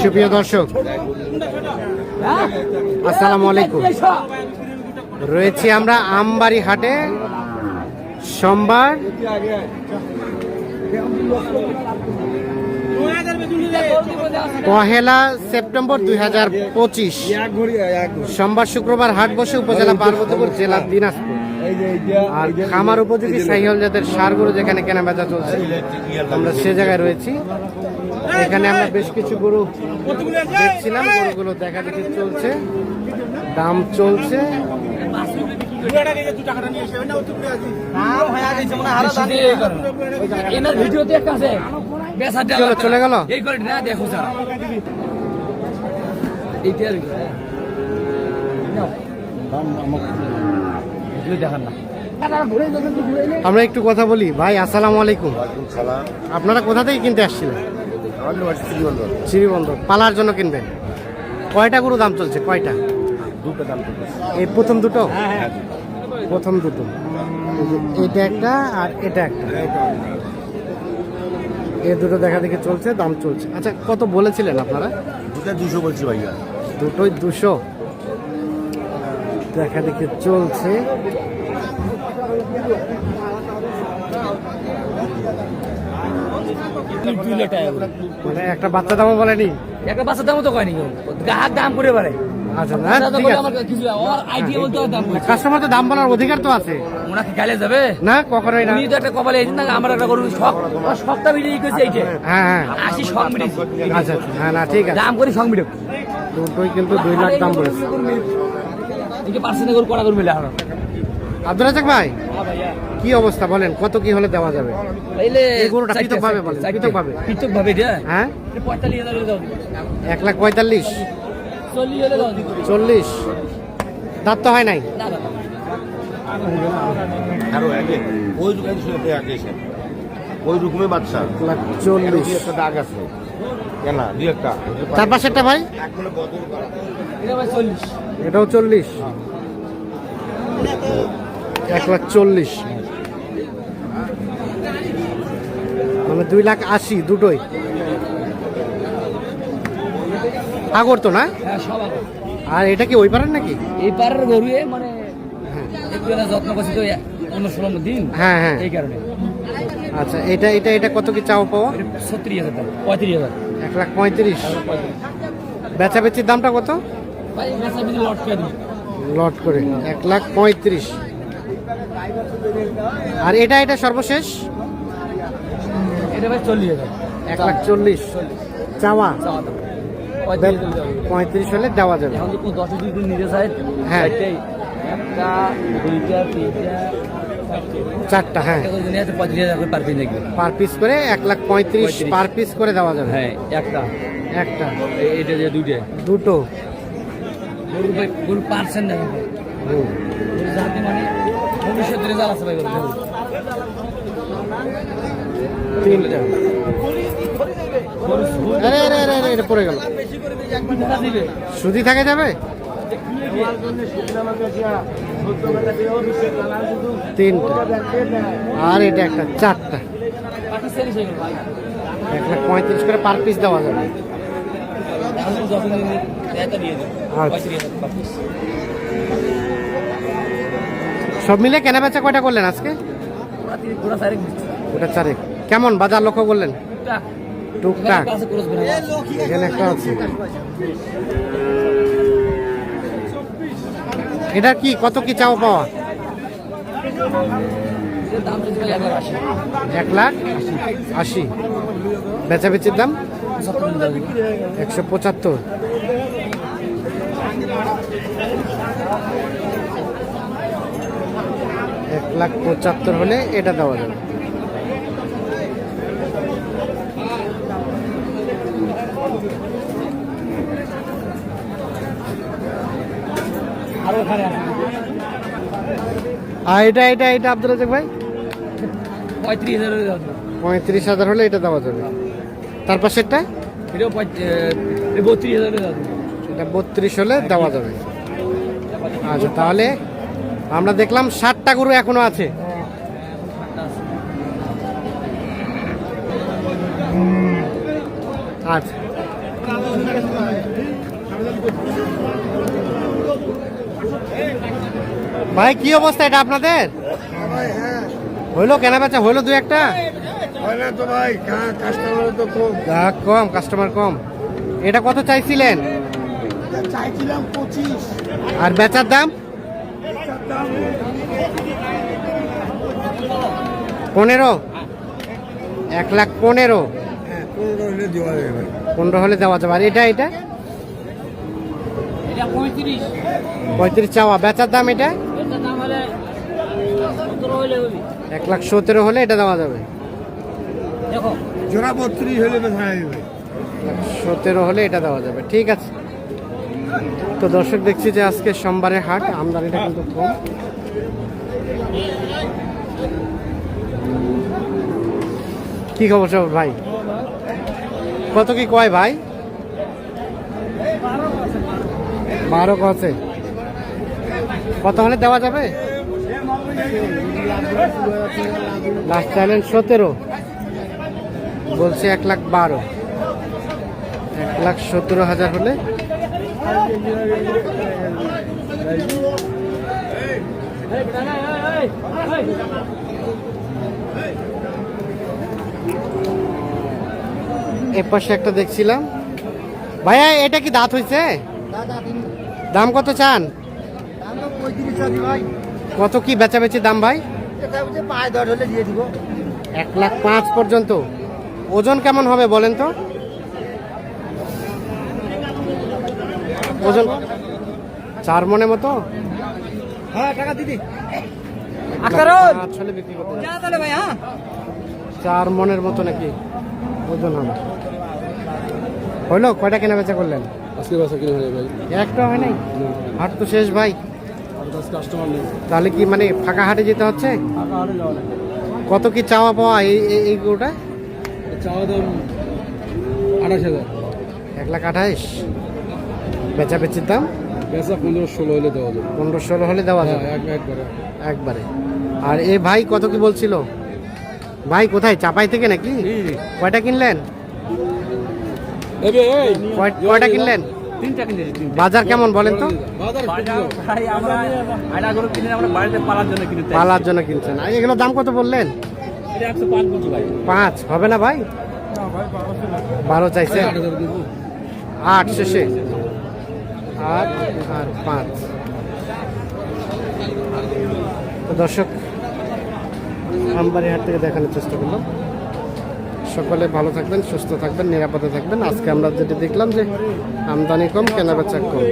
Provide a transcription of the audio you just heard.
সুপ্রিয় দর্শক, আসসালামু আলাইকুম। রয়েছি আমরা আমবাড়ি হাটে। সোমবার পহেলা সেপ্টেম্বর দুই হাজার পঁচিশ। সোমবার শুক্রবার হাট বসে উপজেলা পার্বতীপুর জেলা দিনাজপুর। আর খামার উপযোগী সাইহল জাতের সারগুলো যেখানে কেনা বেচা চলছে, আমরা সে জায়গায় রয়েছি। এখানে আমরা বেশ কিছু গরু দেখছিলাম গরুগুলো দেখা দেখি চলছে দাম চলছে। চলো, গেল? দেখান না আমরা একটু কথা বলি। ভাই আসসালামু আলাইকুম। সালাম। আপনারা কোথা থেকে কিনতে আসছিলেন? বাড়ি শ্রীবন্দর শ্রীবন্দর পালার জন্য কিনবেন। কয়টা গরু দাম চলছে? কয়টা? দুটো দাম তো এই প্রথম দুটো? প্রথম দুটো। এটা একটা আর এটা একটা। এ দুটো দেখা দেখি চলছে দাম চলছে। আচ্ছা কত বলেছিলেন আপনারা? দুটো দুশো বলছি ভাইয়া। দুটোই দুশো। দেখা দেখি চলছে। দুই লাখ টাকা মানে একটা বাচ্চা দামও বলেনি? একটা বাচ্চার দামও তো কয়নি কেউ। গ্রাহক দাম করে পারে আচ্ছা বাচ্চা কাস্টমার তো দাম বলার অধিকার তো আছে। ওনাকে গালে যাবে? না কখনোই না। তো একটা কপালে না আমার একটা গরু শখ শখটা মিলিয়ে গেছে এইটা। হ্যাঁ হ্যাঁ। আশি শখ মিলিয়েছে আচ্ছা আচ্ছা। হ্যাঁ না ঠিক আছে। দাম করে শখ মিলে দুটোই কিন্তু দুই লাখ দাম বলেছে। একে পার্সেন্ট করে কড়া করে মিলে আর। আব্দুল রাজাক ভাই? কি অবস্থা বলেন কত কি হলে দেওয়া যাবে? এই গরুটা পৃথকভাবে বলেন, পৃথকভাবে। পৃথক ভাবে। হ্যাঁ? এক লাখ পঁয়তাল্লিশ। চল্লিশ হলে দাঁত তো হয় নাই? না না আরও আগে ওই দোকান আগে ওই রকমের বাচ্চা। চল্লিশ। একটা দাগ আছে। কেন দুই একটা। তার পাশেরটা ভাই? ভাই চল্লিশ। এটাও চল্লিশ। এক লাখ চল্লিশ। মানে দুই লাখ আশি দুটোই। আগর তো না হ্যাঁ আর এটা কি ওই পারেন নাকি? এই পাড়ার গরু মানে যত্ন করছি তো পনেরো ষোলো দিন। হ্যাঁ হ্যাঁ। এই কারণে। আচ্ছা এটা এটা এটা কত কি চাও পাওয়া? ছত্রিশ হাজার পঁয়ত্রিশ হাজার। এক লাখ পঁয়ত্রিশ। বেচা বেচির দামটা কত? লট করে এক লাখ পঁয়ত্রিশ। আর এটা এটা সর্বশেষ? এটা ভাই চল্লিশ হাজার। এক লাখ চল্লিশ। চাওয়া? পঁয়ত্রিশ হলে দেওয়া যাবে। এখন দশ নিজে হ্যাঁ। একটা দুইটা তিনটা। চারটা হ্যাঁ। পার পিস করে এক লাখ পঁয়ত্রিশ। পার পিস করে দেওয়া যাবে। হ্যাঁ একটা। একটা। এটা যে দুটো। গরু ভাই পার্সেন্ট গরু মানে ভবিষ্যৎ রেজাল্ট আছে ভাই পড়ে গেল। সুদি থাকে যাবে? তিনটা। আর এটা একটা চারটা। এক লাখ পঁয়ত্রিশ করে পার পিস দেওয়া যাবে। দেবে আচ্ছা। সব মিলে কেনা বেচা কয়টা করলেন আজকে? ওটা চারেক। কেমন বাজার লক্ষ্য করলেন? টুকটাক। এখানে একটা আছে এটা কি? কত কি চাও পাওয়া? এক লাখ আশি। এক বেচা বেচির দাম। একশো পঁচাত্তর। এক লাখ পঁচাত্তর হলে এটা দেওয়া যাবে। আর এটা এটা এটা আব্দুল রাজাক ভাই? পঁয়ত্রিশ হাজার হলে পঁয়ত্রিশ হাজার হলে এটা দেওয়া যাবে। তার পাশেরটা। এটা বত্রিশ হলে দেওয়া যাবে। আচ্ছা তাহলে আমরা দেখলাম ষাটটা গরু এখনও আছে। আচ্ছা ভাই কি অবস্থা এটা আপনাদের? হইল কেনা বেচা হইল দু একটা? তো ভাই কাস্টমার তো খুব গ্রাহক কম কাস্টমার কম। এটা কত চাইছিলেন? চাইছিলাম পঁচিশ। আর বেচার দাম? পনেরো? এক লাখ পনেরো। হ্যাঁ পনেরো হলে দেওয়া যাবে পনেরো হলে দেওয়া যাবে। আর এটা এটা? এটা পঁয়ত্রিশ। চাওয়া। বেচার দাম এটা? এক লাখ সতেরো হলে এটা দেওয়া যাবে। জোড়া বত্রিশ হলে যাবে। সতেরো হলে এটা দেওয়া যাবে। ঠিক আছে। তো দর্শক দেখছি যে আজকে সোমবারের হাট, আমদানিটা কিন্তু কম। কি খবর সব ভাই? কত কি কয় ভাই? বারো কছে কত হলে দেওয়া যাবে? লাস্ট চাইলেন সতেরো। বলছে এক লাখ বারো। এক লাখ সতেরো হাজার হলে এ পাশে একটা দেখছিলাম। ভাইয়া এটা কি দাঁত হয়েছে দাম কত চান? কত কি বেচা বেচি দাম ভাই? এক লাখ পাঁচ পর্যন্ত। ওজন কেমন হবে বলেন তো? ওজন চার মনের মতো? হ্যাঁ টাকা দিদি। আকারণ বিক্রি করতে হবে। যা তাহলে ভাই হ্যাঁ। চার মনের মতো নাকি ওজন হবে? হইল কয়টা কেনা বেচা করলেন? আজকে বাসা কিনে হয়ে ভাই। একটা হয় নাই? হাট তো শেষ ভাই। কাস্টমার নেই। তাহলে কি মানে ফাঁকা হাটে যেতে হচ্ছে? কত কি চাওয়া পাওয়া এই এই- এই গরুটা? চাওয়া দাম আঠাশ হাজার। এক লাখ আঠাইশ বেচা বেচির দাম? বেচা পনেরো ষোলো হলে দেওয়া যাবে। পনেরো ষোলো হলে দেওয়া হ্যাঁ যাবে? একবারে। একবারে। আর এ ভাই কত কি বলছিল? ভাই কোথায়? চাপাই থেকে নাকি? কয়টা কিনলেন? কয়টা কিনলেন? বাজার কেমন বলেন তো? পালার জন্য কিনছেন। এগুলো দাম কত বললেন? পাঁচ ভাই। পাঁচ। হবে না ভাই? বারো চাইছে আট শেষে। আট আর পাঁচ। দর্শক আমবাড়ি হাট থেকে দেখানোর চেষ্টা করলাম সকলে ভালো থাকবেন, সুস্থ থাকবেন, নিরাপদে থাকবেন। আজকে আমরা যেটা দেখলাম যে আমদানি কম, কেনাবেচা কম।